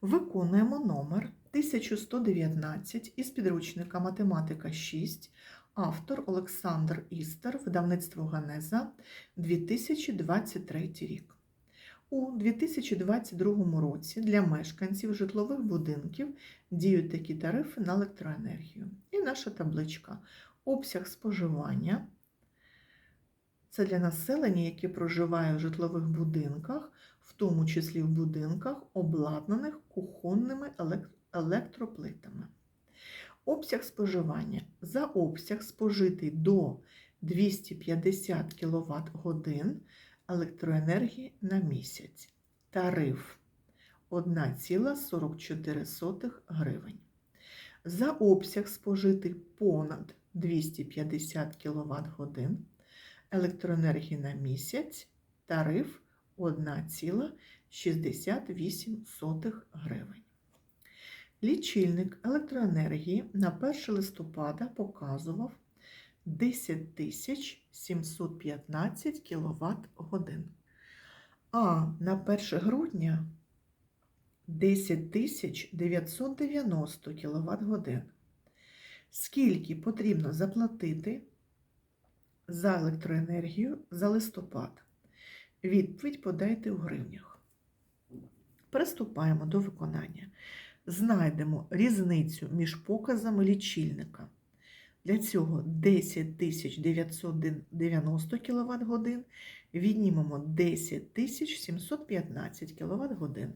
Виконуємо номер 1119 із підручника Математика 6, автор Олександр Істер, видавництво Ганеза, 2023 рік. У 2022 році для мешканців житлових будинків діють такі тарифи на електроенергію. І наша табличка. Обсяг споживання. Це для населення, яке проживає в житлових будинках, в тому числі в будинках, обладнаних кухонними електроплитами. Обсяг споживання. За обсяг спожитий до 250 кВт годин електроенергії на місяць. Тариф 1,44 гривень. За обсяг спожитий понад 250 кВт годин електроенергії на місяць тариф 1,68 гривень. Лічильник електроенергії на 1 листопада показував 10 715 кВт годин. А на 1 грудня 10 990 кВт годин. Скільки потрібно заплатити за електроенергію за листопад? Відповідь подайте у гривнях. Приступаємо до виконання. Знайдемо різницю між показами лічильника. Для цього 10 990 кВт годин віднімемо 10 715 кВт годин.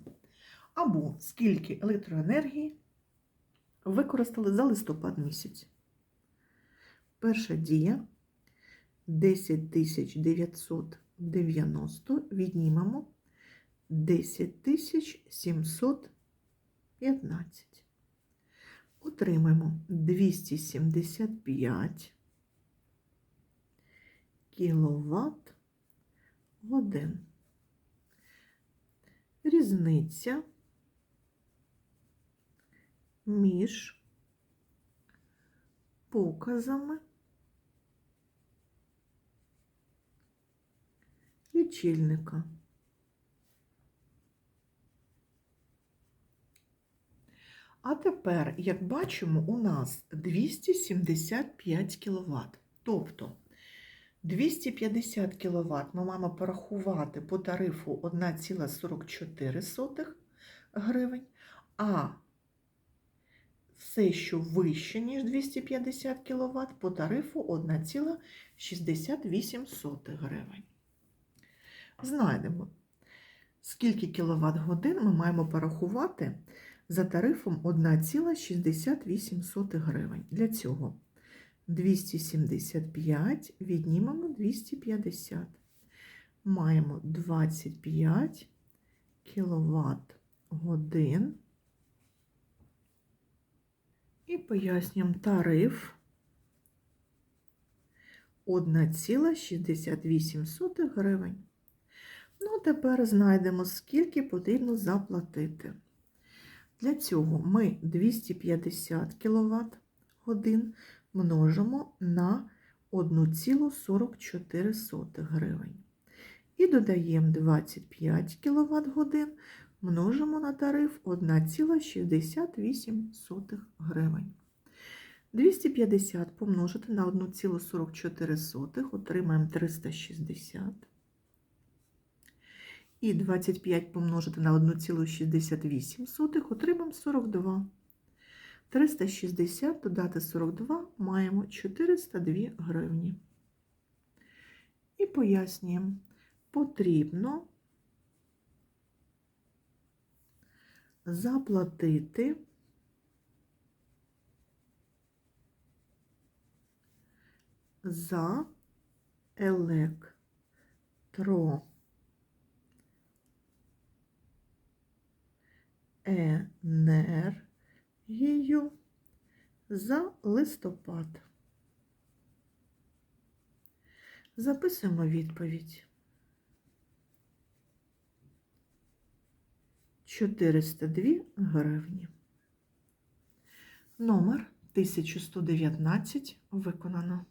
Або скільки електроенергії використали за листопад місяць. Перша дія 10 990 віднімемо 10 715. Отримаємо 275 кіловат годин. Різниця між показами лічильника. А тепер, як бачимо, у нас 275 кВт. Тобто 250 кВт ми маємо порахувати по тарифу 1,44 гривень, а все, що вище, ніж 250 кВт, по тарифу 1,68 гривень. Знайдемо, скільки кВт годин ми маємо порахувати за тарифом 1,68 гривень. Для цього 275 віднімемо 250. Маємо 25 кВт годин. І пояснюємо тариф 1,68 гривень. Ну, тепер знайдемо, скільки потрібно заплатити. Для цього ми 250 кВт годин множимо на 1,44 гривень. І додаємо 25 кВт годин множимо на тариф 1,68 гривень. 250 помножити на 1,44 отримаємо 360. І 25 помножити на 1,68 отримаємо 42. 360 додати 42 маємо 402 гривні. І пояснюємо, потрібно заплатити за електро енергію за листопад. Записуємо відповідь. 402 гривні. Номер 1119 виконано.